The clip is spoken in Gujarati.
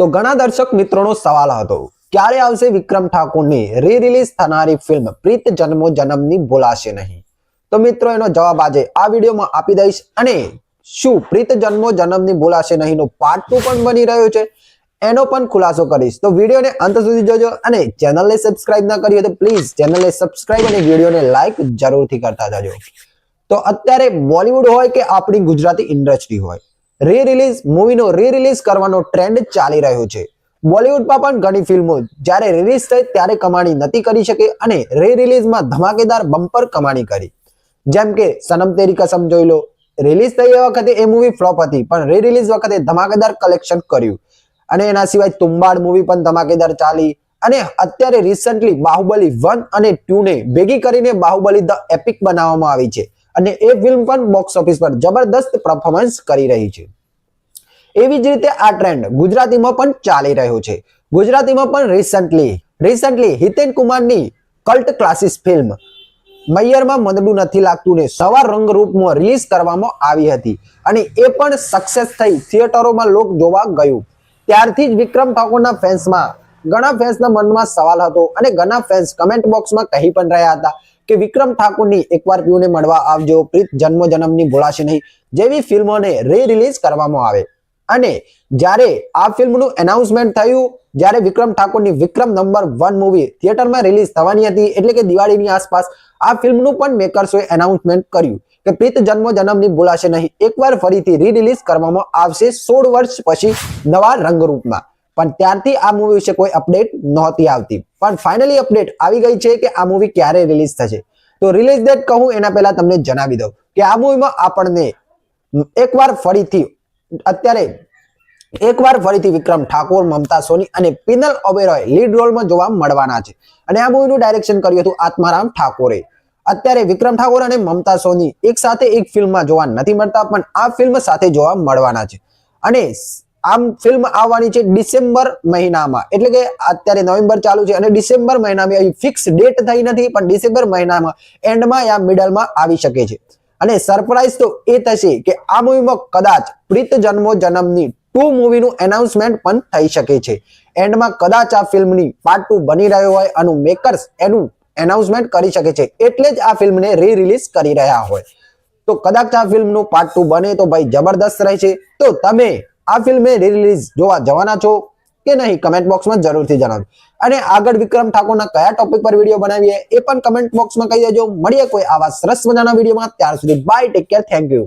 તો ઘણા દર્શક મિત્રોનો સવાલ હતો, ક્યારે આવશે વિક્રમ ઠાકોરની રી રિલીઝ થનારી ફિલ્મ પ્રીત જન્મો જન્મની બોલાશે નહીં? તો મિત્રો, એનો જવાબ આજે આ વિડીયોમાં આપી દઈશ અને શું પ્રીત જન્મો જન્મની બોલાશે નહીં નો પાર્ટ ટુ પણ બની રહ્યો છે, એનો પણ ખુલાસો કરીશ. તો વિડીયોને અંત સુધી જોજો અને ચેનલને સબસ્ક્રાઇબ ના કરી તો પ્લીઝ ચેનલને સબસ્ક્રાઇબ અને વિડીયોને લાઈક જરૂરથી કરતા જજો. તો અત્યારે બોલિવૂડ હોય કે આપણી ગુજરાતી ઇન્ડસ્ટ્રી હોય? રી રિલીઝ મૂવીનો રી રિલીઝ કરવાનો ટ્રેન્ડ ચાલી રહ્યો છે. બોલિવૂડમાં પણ ઘણી ફિલ્મો જ્યારે રિલીઝ થઈ ત્યારે કમાણી નથી કરી શકે અને રી રિલીઝમાં ધમાકેદાર બમ્પર કમાણી કરી. જેમ કે સનમ તેરી કસમ જોઈ લો. રિલીઝ થઈ એ વખતે એ મૂવી ફ્લોપ હતી, પણ રી રિલીઝ વખતે ધમાકેદાર કલેક્શન કર્યું. અને એના સિવાય તુંબાડ મૂવી પણ ધમાકેદાર ચાલી. અને અત્યારે રિસન્ટલી બાહુબલી વન અને ટુ ને ભેગી કરીને બાહુબલી ધ એપિક બનાવવામાં આવી છે. અને એ ફિલ્મ પણ બોક્સ ઓફિસ પર જબરદસ્ત પરફોર્મન્સ કરી રહી છે. એવી જ રીતે આ ટ્રેન્ડ ગુજરાતીમાં પણ ચાલી રહ્યો છે. ગુજરાતીમાં પણ રિસન્ટલી રિસન્ટલી હિતેન કુમારની કલ્ટ ક્લાસીસ ફિલ્મ મૈયરમાં મંદડું નથી લાગતું ને સવાર રંગરૂપમાં રિલીઝ કરવામાં આવી હતી. અને એ પણ સક્સેસ થઈ. થિયેટરોમાં લોક જોવા ગયું. ત્યારથી જ વિક્રમ ઠાકોરના ફેન્સમાં ઘણા ફેન્સના મનમાં સવાલ હતો અને ઘણા ફેન્સ કમેન્ટ બોક્સમાં કહી પણ રહ્યા હતા. કે વિક્રમ ઠાકોરની એકવાર પીઓને મળવા આવજો. પ્રીત જન્મ જન્મની ભૂલાશે નહીં જેવી ફિલ્મોને રી રિલીઝ કરવામાં આવે. અને જ્યારે આ ફિલ્મનું એનાઉન્સમેન્ટ થયું, જ્યારે વિક્રમ ઠાકોરની વિક્રમ નંબર વન મૂવી થિયેટરમાં રિલીઝ થવાની હતી, એટલે કે દિવાળીની આસપાસ, આ ફિલ્મનું પણ મેકર્સોએ એનાઉન્સમેન્ટ કર્યું કે પ્રીત જન્મ જન્મની ભૂલાશે નહીં. એકવાર ફરીથી રી રિલીઝ કરવામાં આવશે સોળ વર્ષ પછી નવા રંગરૂપમાં. પણ ત્યારથી આ મૂવી વિશે કોઈ અપડેટ નહોતી આવતી. પણ ફાઇનલી અપડેટ આવી ગઈ છે કે આ મૂવી ક્યારે રિલીઝ થશે. તો રિલીઝ ડેટ કહું, એના પહેલા તમને જણાવી દઉં કે આ મૂવીમાં આપણને એકવાર ફરીથી, અત્યારે એકવાર ફરીથી વિક્રમ ઠાકોર, મમતા સોની અને પિનલ ઓબેરોય લીડ રોલમાં જોવા મળવાના છે. અને આ મૂવીનું ડાયરેક્શન કર્યું હતું આત્મારામ ઠાકોરે. અત્યારે વિક્રમ ઠાકોર અને મમતા સોની એક સાથે એક ફિલ્મમાં જોવા નથી મળતા, પણ આ ફિલ્મ સાથે જોવા મળવાના છે. અને આમ ફિલ્મ આવવાની છે ડિસેમ્બર મહિનામાં. એટલે કે અત્યારે નવેમ્બર ચાલુ છે અને ડિસેમ્બર મહિનામાં ફિક્સ ડેટ થઈ નથી, પણ ડિસેમ્બર મહિનામાં એન્ડમાં યા મિડલમાં આવી શકે છે. અને સરપ્રાઈઝ તો એ થશે કે આ મૂવીમાં કદાચ પ્રીત જન્મો જન્મની ટુ મૂવીનું એનાઉન્સમેન્ટ પણ થઈ શકે છે. એન્ડમાં કદાચ આ ફિલ્મની પાર્ટ ટુ બની રહ્યો હોય અને મેકર્સ એનું એનાઉન્સમેન્ટ કરી શકે છે. એટલે જ આ ફિલ્મને રી રિલીઝ કરી રહ્યા હોય. તો કદાચ આ ફિલ્મનું પાર્ટ ટુ બને તો ભાઈ જબરદસ્ત રહે છે તો તમે આ ફિલ્મે રિલીઝ જોવા જવાના છો કે નહીં કમેન્ટ બોક્સમાં જરૂરથી જણાવજો. અને આગળ વિક્રમ ઠાકોરના કયા ટોપિક પર વીડિયો બનાવીએ એ પણ કમેન્ટ બોક્સમાં કહી દેજો. મળીએ કોઈ આવા સરસ મજાના વિડીયોમાં ત્યાર સુધી bye take care thank you